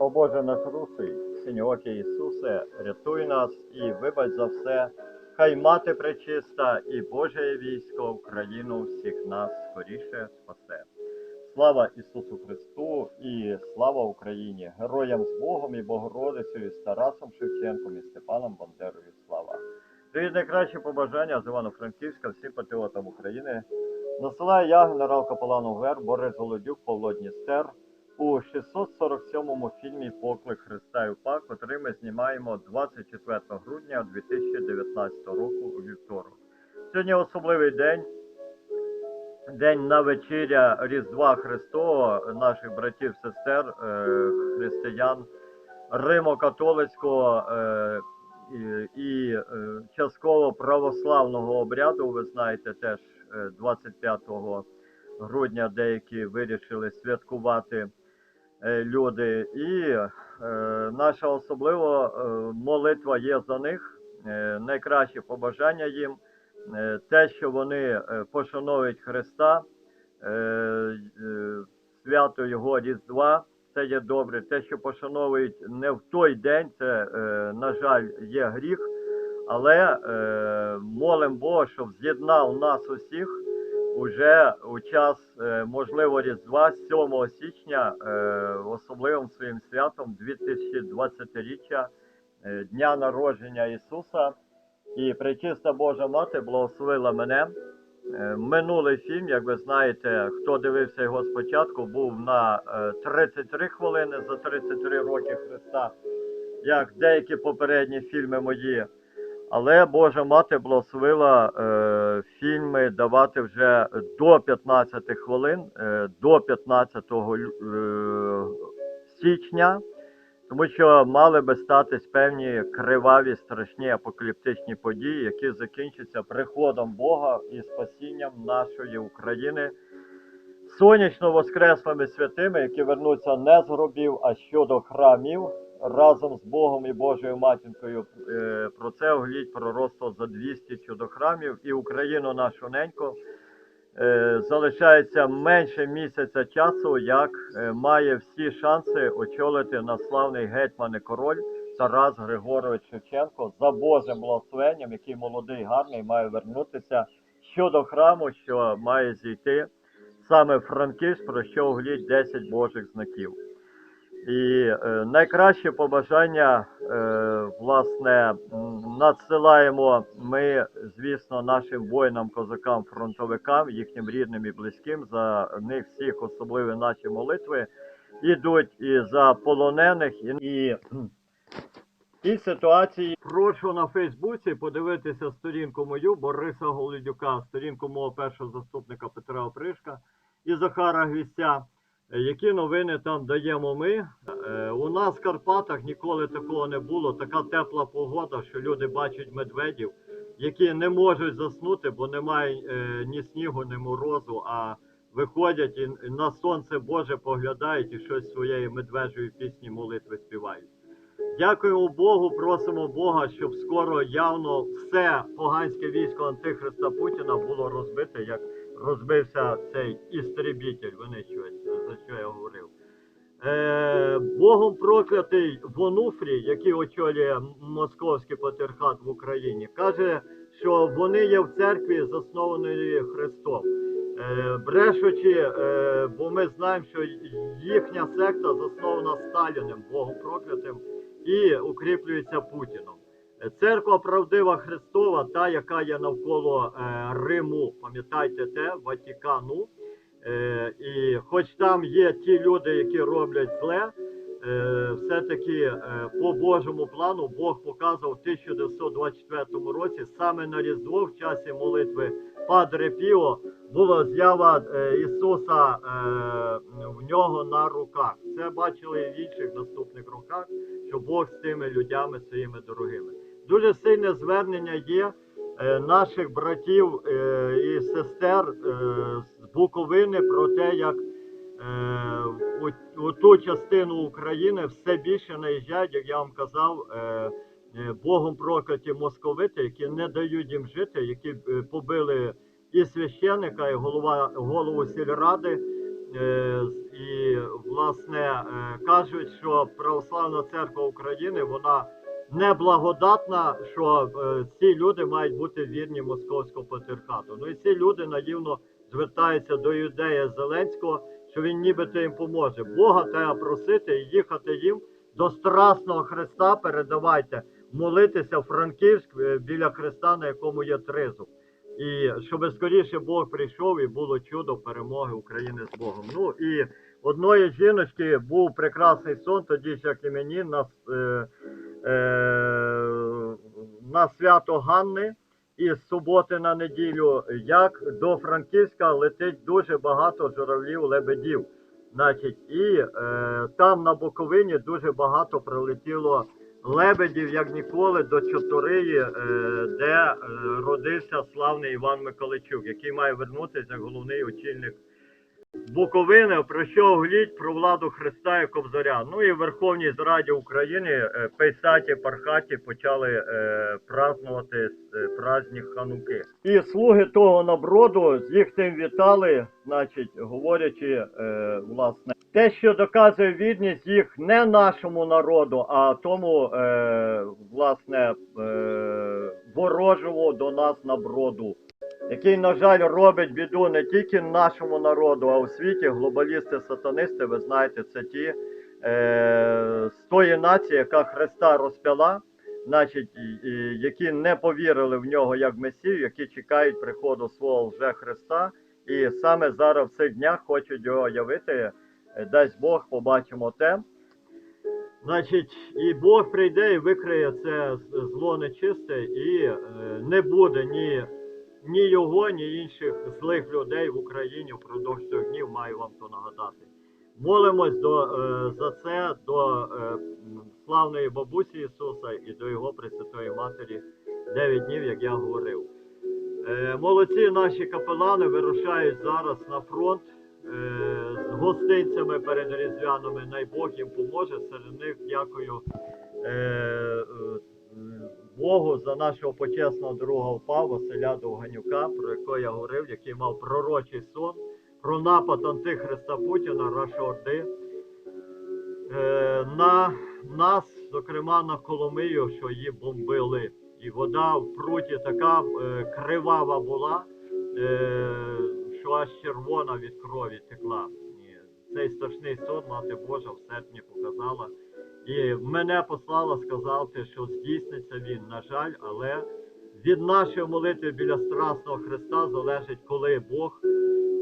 О Боже наш русий, синьоокий Ісусе, рятуй нас і вибач за все. Хай мати пречиста і Боже військо Україну всіх нас скоріше спасе. Слава Ісусу Христу і слава Україні! Героям з Богом і Богородицею, з Тарасом Шевченком і Степаном Бандерою. Слава! Привіт, найкращі побажання з Івано-Франківська всім патріотам України. Насилаю я, генерал Капелан УГР Борис Голодюк, Павло Дністер у 647-му фільмі Поклик Христа і УПА, котрий ми знімаємо 24 грудня 2019 року у вівторок. Сьогодні особливий день. День на вечіря Різдва Христового, наших братів, сестер, е, християн Римо-католицького е, і, е, частково православного обряду. Ви знаєте, теж е, 25 грудня деякі вирішили святкувати люди. І е, наша особлива е, молитва є за них. Е, найкраще побажання їм. Е, те, що вони е, пошановують Христа, е, е, свято Його Різдва, це є добре. Те, що пошановують не в той день, це, е, на жаль, є гріх. Але е, молимо Бога, щоб з'єднав нас усіх уже у час, е, можливо, Різдва 7 січня, е, особливим своїм святом 2020-річчя е, Дня народження Ісуса. І пречиста Божа Мати благословила мене. Минулий фільм, як ви знаєте, хто дивився його спочатку, був на е, 33 хвилини за 33 роки Христа, як деякі попередні фільми мої. Але Божа Мати благословила е, фільми давати вже до 15 хвилин, е, до 15 е, січня. Тому що мали би статись певні криваві, страшні апокаліптичні події, які закінчаться приходом Бога і спасінням нашої України, сонячно воскреслими святими, які вернуться не з гробів, а щодо храмів разом з Богом і Божою матінкою. Е, Про це оглядь пророцтво за 200 щодо храмів і Україну нашу неньку. Е, залишається менше місяця часу, як е, має всі шанси очолити наславний гетьман і король Тарас Григорович Шевченко за Божим благословенням, який молодий, гарний, має вернутися щодо храму, що має зійти саме в Франківськ, про що оглядь 10 Божих знаків. І е, найкраще побажання, е, власне, надсилаємо ми, звісно, нашим воїнам, козакам, фронтовикам, їхнім рідним і близьким. За них всіх особливі наші молитви ідуть і за полонених, і, і, і ситуації. Прошу на Фейсбуці подивитися сторінку мою Бориса Голодюка, сторінку мого першого заступника Петра Опришка і Захара Гвістя. Е, Які новини там даємо ми? Е, У нас в Карпатах ніколи такого не було. Така тепла погода, що люди бачать медведів, які не можуть заснути, бо немає е, ні снігу, ні морозу, а виходять і на сонце Боже поглядають і щось своєї медвежої пісні молитви співають. Дякуємо Богу, просимо Бога, щоб скоро явно все поганське військо Антихриста Путіна було розбите, як розбився цей істребітель, винищувач, за що я говорив. Е, Богом проклятий Вонуфрій, який очолює Московський патріархат в Україні, каже, що вони є в церкві, заснованої Христом. Е, брешучи, е, бо ми знаємо, що їхня секта заснована Сталіним, Богом проклятим, і укріплюється Путіном. Е, Церква правдива Христова, та, яка є навколо е, Риму, пам'ятайте те, Ватикану. Е, і хоч там є ті люди, які роблять зле, е, все-таки е, по Божому плану Бог показав в 1924 році саме на Різдво в часі молитви Падре Піо була з'ява Ісуса в нього на руках. Це бачили і в інших наступних роках, що Бог з тими людьми своїми дорогими. Дуже сильне звернення є наших братів і сестер з Буковини про те, як е, у, у ту частину України все більше наїжджають, як я вам казав, е, е, Богом прокляті московити, які не дають їм жити, які е, побили і священника, і голова, голову сільради. Е, і власне. е, кажуть, що Православна церква України вона неблагодатна, що е, ці люди мають бути вірні московського патріархату. Ну і ці люди наївно звертаються до юдея Зеленського, що він нібито їм поможе. Бога треба просити і їхати їм до Страсного Христа. Передавайте молитися в Франківськ е, біля Христа, на якому є тризуб. І щоб скоріше Бог прийшов і було чудо перемоги України з Богом. Ну і одної жіночки був прекрасний сон, тоді ж як і мені на, е, е, на свято Ганни із суботи на неділю, як до Франківська летить дуже багато журавлів лебедів. Значить, і е, там на Буковині дуже багато прилетіло лебедів, як ніколи, до Чотуриї, е, де е, родився славний Іван Миколайчук, який має вернутися як головний очільник Буковини, про що гліть про владу Христа і Кобзаря. Ну і в Верховній Зраді України е, Пейсаті Пархаті почали е, празднувати е, праздник Хануки. І слуги того наброду з їх тим вітали, значить, говорячи, е, власне, те, що доказує відність їх не нашому народу, а тому, е, власне, е, ворожому до нас наброду який, на жаль, робить біду не тільки нашому народу, а у світі. Глобалісти-сатанисти, ви знаєте, це ті е, з тої нації, яка Христа розп'яла, значить, які не повірили в нього як Месію, які чекають приходу свого вже Христа. І саме зараз в цих днях хочуть його явити. Е, Дасть Бог, побачимо те. Значить, і Бог прийде і викриє це зло нечисте, і е, не буде ні ні його, ні інших злих людей в Україні впродовж цих днів маю вам то нагадати. Молимось до, е, за це до е, славної бабусі Ісуса і до Його Пресвятої Матері 9 днів, як я говорив. Е, молодці наші капелани вирушають зараз на фронт е, з гостинцями перед різдвяними. Най Бог їм поможе. Серед них дякую е, Богу за нашого почесного друга УПА Василя Довганюка, про якого я говорив, який мав пророчий сон про напад Антихриста Путіна, Рашорди, е, на нас, зокрема на Коломию, що її бомбили. І вода в пруті така е, кривава була, е, що аж червона від крові текла. Цей страшний сон мати Божа в серпні показала. І мене послала сказати, що здійсниться він, на жаль, але від нашої молитви біля Страсного Христа залежить, коли Бог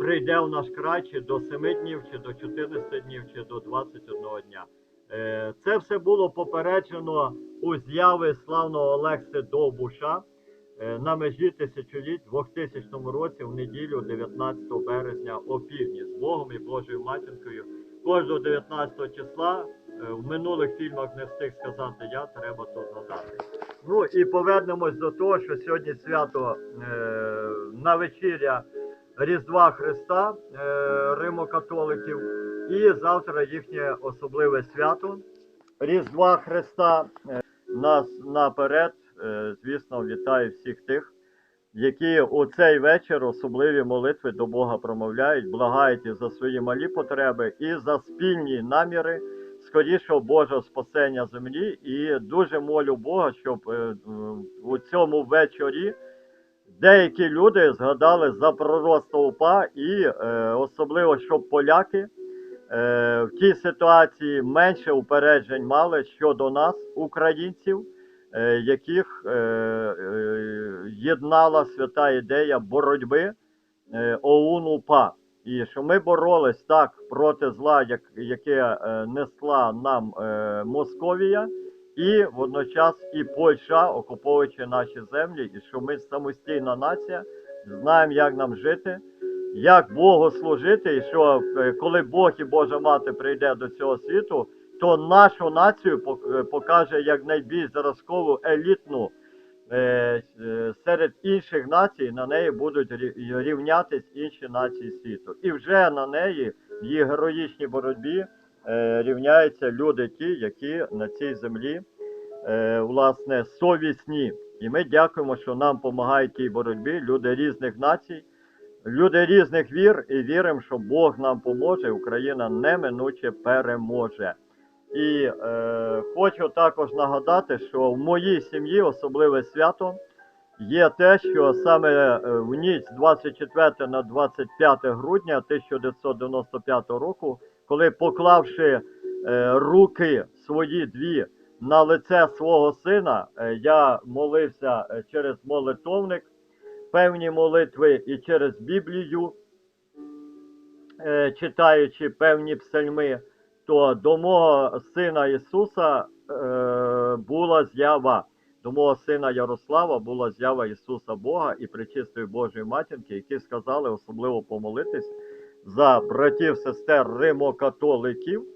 прийде в наш край, чи до 7 днів, чи до 14 днів, чи до 21 дня. Е, Це все було попереджено у з'яви славного Олекси Довбуша е, на межі тисячоліть в 2000 році в неділю 19 березня о з Богом і Божою матінкою. Кожного 19 числа е, в минулих фільмах не встиг сказати я, треба то згадати. Ну і повернемось до того, що сьогодні свято е, на вечіря Різдва Христа е, Римокатоликів, і завтра їхнє особливе свято Різдва Христа. Е, нас наперед, е, звісно, вітаю всіх тих, які у цей вечір особливі молитви до Бога промовляють, благають і за свої малі потреби, і за спільні наміри скорішого Божого спасення землі. І дуже молю Бога, щоб е, у цьому вечорі деякі люди згадали за пророцтво УПА і е, особливо, щоб поляки е, в тій ситуації менше упереджень мали щодо нас, українців, яких е, е, єднала свята ідея боротьби е, ОУН УПА. І що ми боролись так проти зла, як, яке е, несла нам е, Московія, і водночас і Польща, окуповуючи наші землі, і що ми самостійна нація, знаємо, як нам жити, як Богу служити, і що е, коли Бог і Божа мати прийде до цього світу, то нашу націю е, покаже як найбільш зразкову елітну е, е, серед інших націй на неї будуть рівнятись інші нації світу. І вже на неї в її героїчній боротьбі рівняються люди ті, які на цій землі власне совісні. І ми дякуємо, що нам допомагають тій боротьбі люди різних націй. люди різних вір і віримо, що Бог нам поможе, Україна неминуче переможе. І е, хочу також нагадати, що в моїй сім'ї особливе свято є те, що саме е, в ніч з 24 на 25 грудня 1995 року, коли поклавши е, руки свої дві на лице свого сина, е, я молився е, через молитовник, певні молитви і через Біблію, е, читаючи певні псальми, то до мого сина Ісуса е, була з'ява. До мого сина Ярослава була з'ява Ісуса Бога і Пречистої Божої Матінки, які сказали особливо помолитись за братів, сестер римокатоликів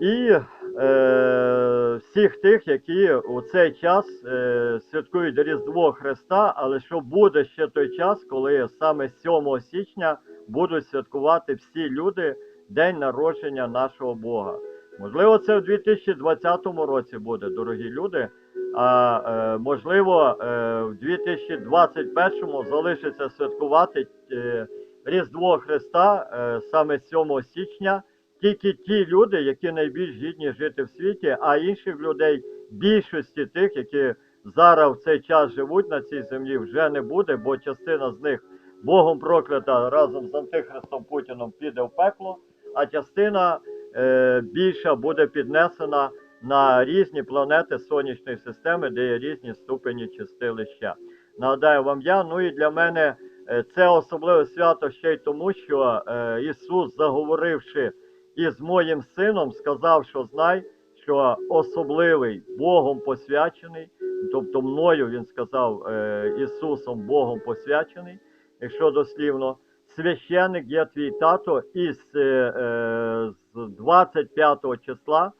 і е, всіх тих, які у цей час е, святкують Різдво Христа, але що буде ще той час, коли саме 7 січня будуть святкувати всі люди День народження нашого Бога. Можливо, це в 2020 році буде, дорогі люди. А е, можливо, е, в 2021 залишиться святкувати е, Різдво Христа е, саме 7 січня. Тільки ті люди, які найбільш гідні жити в світі, а інших людей, більшості тих, які зараз в цей час живуть на цій землі, вже не буде, бо частина з них Богом проклята разом з Антихристом Путіном піде в пекло, а частина е, більша буде піднесена на різні планети сонячної системи, де є різні ступені чистилища. Нагадаю вам я, ну і для мене е, це особливе свято ще й тому, що е, Ісус, заговоривши із моїм сином, сказав, що знай, що особливий Богом посвячений, тобто мною він сказав е, Ісусом Богом посвячений, якщо дослівно, священик є твій тато із е, е, з 25 числа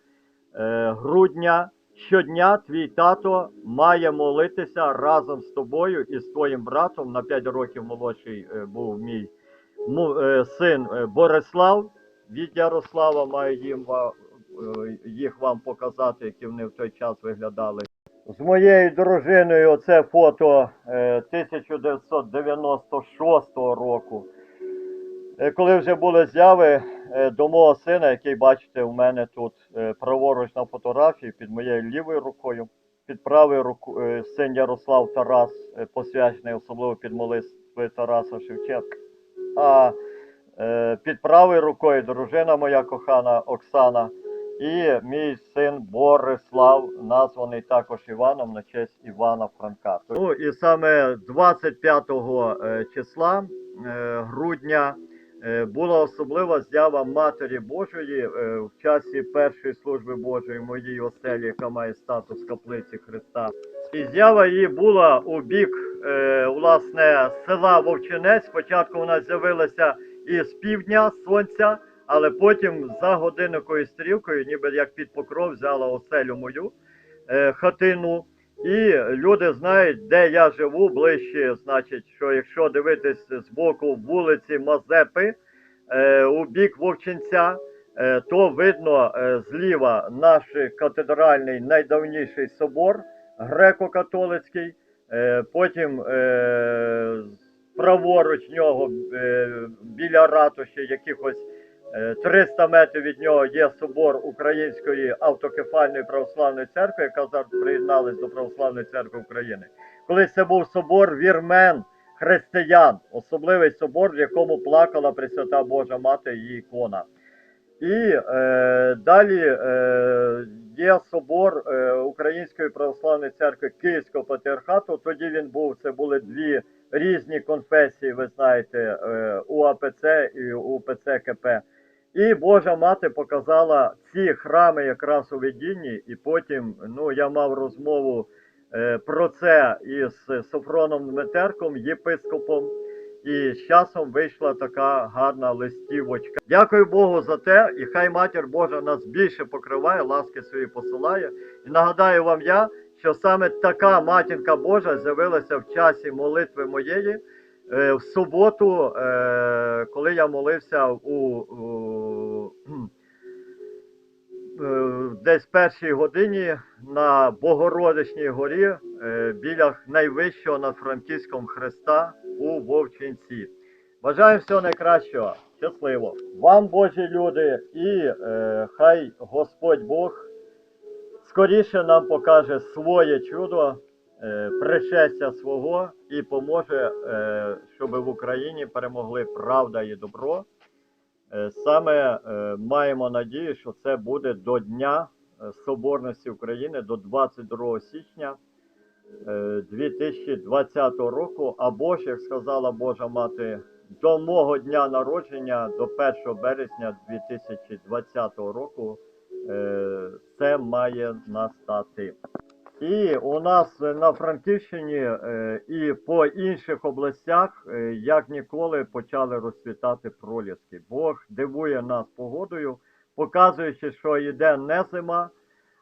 е, грудня щодня твій тато має молитися разом з тобою і з твоїм братом. На 5 років молодший був мій син Борислав. Від Ярослава маю їм їх вам показати, які вони в той час виглядали. З моєю дружиною оце фото е, 1996 року. Е, Коли вже були зяви е, до мого сина, який бачите у мене тут е, праворуч на фотографії під моєю лівою рукою, під правою рукою син Ярослав Тарас, е, посвячений особливо під молитви Тараса Шевченка. А е, під правою рукою дружина моя кохана Оксана і мій син Борислав, названий також Іваном на честь Івана Франка. Ну і саме 25 е, числа е, грудня е, була особлива з'ява Матері Божої в часі першої служби Божої в моїй оселі, яка має статус каплиці Христа. І з'ява її була у бік власне села Вовчинець. Спочатку вона з'явилася із півдня сонця, але потім за годинникою стрілкою, ніби як під покров, взяла оселю мою е, хатину. І люди знають, де я живу ближче. Значить, що якщо дивитись з боку вулиці Мазепи е, у бік Вовчинця, е, то видно е, зліва наш катедральний найдавніший собор греко-католицький. Е, потім е, праворуч нього е, біля ратуші якихось 300 метрів від нього є собор Української автокефальної православної церкви, яка зараз приєдналась до Православної церкви України. Колись це був собор вірмен християн, особливий собор, в якому плакала Пресвята Божа Мати і її ікона. І е, далі е, є собор е, Української православної церкви Київського патріархату. Тоді він був, це були дві різні конфесії, ви знаєте, е, УАПЦ і УПЦ-КП. І Божа мати показала ці храми якраз у видінні, і потім ну, я мав розмову е, про це із Софроном Дмитерком, єпископом. І з часом вийшла така гарна листівочка. Дякую Богу за те, і хай матір Божа нас більше покриває, ласки свої посилає. І нагадаю вам я, що саме така матінка Божа з'явилася в часі молитви моєї в суботу, е, коли я молився у, е, десь першій годині на Богородичній горі е, біля найвищого над Франківськом Христа у Вовчинці. Бажаємо всього найкращого. Щасливо! Вам, Божі люди, і е, хай Господь Бог скоріше нам покаже своє чудо, е, пришестя свого і поможе, е, щоб в Україні перемогли правда і добро. Е, Саме е, маємо надію, що це буде до Дня е, Соборності України, до 22 січня е, 2020 року, або ж, як сказала Божа Мати, до мого дня народження, до 1 березня 2020 року, е, це має настати. І у нас на Франківщині е, і по інших областях, е, як ніколи, почали розцвітати проліски. Бог дивує нас погодою, показуючи, що йде не зима,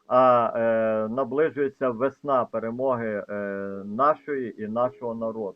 а е, наближується весна перемоги е, нашої і нашого народу.